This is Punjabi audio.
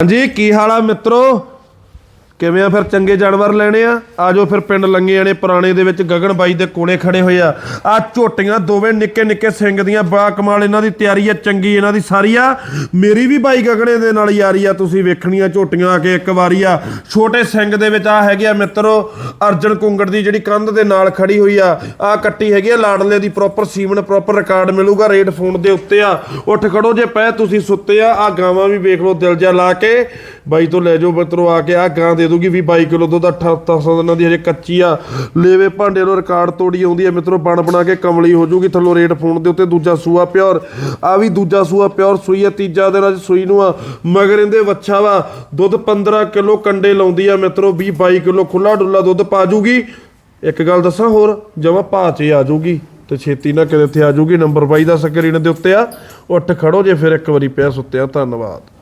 ਹਾਂਜੀ ਕੀ ਹਾਲ ਆ ਮਿੱਤਰੋ? ਕਿਵੇਂ ਆ ਫਿਰ ਚੰਗੇ ਜਾਨਵਰ ਲੈਣੇ ਆ? ਆਜੋ ਫਿਰ ਪਿੰਡ ਲੰਗੇ ਆਣੇ ਪੁਰਾਣੇ ਦੇ ਵਿੱਚ ਗਗਨ ਬਾਈ ਦੇ ਕੋਲੇ ਖੜੇ ਹੋਏ ਆ। ਆ ਝੋਟੀਆਂ ਦੋਵੇਂ ਨਿੱਕੇ ਨਿੱਕੇ ਸਿੰਘ ਦੀਆਂ ਬਾ ਕਮਾਲ ਇਹਨਾਂ ਦੀ ਤਿਆਰੀ ਆ, ਚੰਗੀ ਇਹਨਾਂ ਦੀ ਸਾਰੀ ਆ। ਮੇਰੀ ਵੀ ਬਾਈ ਗਗਨੇ ਦੇ ਨਾਲ ਯਾਰੀ ਆ, ਤੁਸੀਂ ਵੇਖਣੀਆਂ ਝੋਟੀਆਂ ਆ ਕੇ ਇੱਕ ਵਾਰੀ ਆ। ਛੋਟੇ ਸਿੰਘ ਦੇ ਵਿੱਚ ਆ ਹੈਗੇ ਆ ਮਿੱਤਰੋ, ਅਰਜਨ ਕੁੰਗੜ ਦੀ ਜਿਹੜੀ ਕੰਧ ਦੇ ਨਾਲ ਖੜੀ ਹੋਈ ਆ। ਆ ਕੱਟੀ ਹੈਗੀ ਆ ਲਾਡਲੇ ਦੀ ਪ੍ਰੋਪਰ ਸੀਮਨ ਪ੍ਰੋਪਰ ਰਿਕਾਰਡ ਮਿਲੂਗਾ ਰੇਟ ਫੋਨ ਦੇ ਉੱਤੇ ਆ। ਉੱਠ ਖੜੋ ਜੇ ਪੈ ਤੁਸੀਂ ਸੁੱਤੇ ਆ ਆ ਗਾਵਾਂ ਵੀ ਵੇਖ ਲਓ ਦਿਲ ਜਾ ਲਾ ਕੇ। ਬਾਈ ਤੋਂ ਲੈ ਜਾਓ ਮਿੱਤਰੋ ਆ ਕੇ, ਆ ਗਾਂ ਦੇ ਦੂਗੀ ਵੀ 22 ਕਿਲੋ ਦੁੱਧ 8800 ਦਿਨਾਂ ਦੀ ਹਜੇ ਕੱਚੀ ਆ। ਲੇਵੇ ਭਾਂਡੇ ਨੂੰ ਰਿਕਾਰਡ ਤੋੜੀ ਆਉਂਦੀ ਆ, ਮਿੱਤਰੋ ਬਣ ਬਣਾ ਕੇ ਕਮਲੀ ਹੋ ਜੂਗੀ ਥੱਲੋਂ ਰੇਟ ਫੋਨ ਦੇ ਉੱਤੇ, ਦੂਜਾ ਸੂਆ ਪਿਓਰ। ਆ ਵੀ ਦੂਜਾ ਸੂਆ ਪਿਓਰ, ਸੂਈ ਆ, ਤੀਜਾ ਦਿਨ ਅੱਜ ਸੂਈ ਨੂੰ ਆ। ਮਗਰ ਇਹਦੇ ਵੱਛਾ ਵਾ, ਦੁੱਧ 15 ਕਿਲੋ ਕੰਡੇ ਲਾਉਂਦੀ ਆ, ਮਿੱਤਰੋ 20 22 ਕਿਲੋ ਖੁੱਲਾ ਡੁੱਲਾ ਦੁੱਧ ਪਾ ਜੂਗੀ। ਇੱਕ ਗੱਲ ਦੱਸਾਂ ਹੋਰ, ਜਮਾ ਭਾਅ 'ਚ ਆ ਜੂਗੀ ਤੇ ਛੇਤੀ ਨਾ ਕਿਤੇ ਇੱਥੇ ਆ ਜੂਗੀ, ਨੰਬਰ ਬਾਈ ਦਾ ਸਕਰੀਨ ਦੇ ਉੱਤੇ ਆ। ਉੱਠ ਖੜੋ ਜੇ ਫਿਰ ਇੱਕ ਵਾਰੀ ਪਿਆ ਸੁੱਤਿਆ, ਧੰਨਵਾਦ।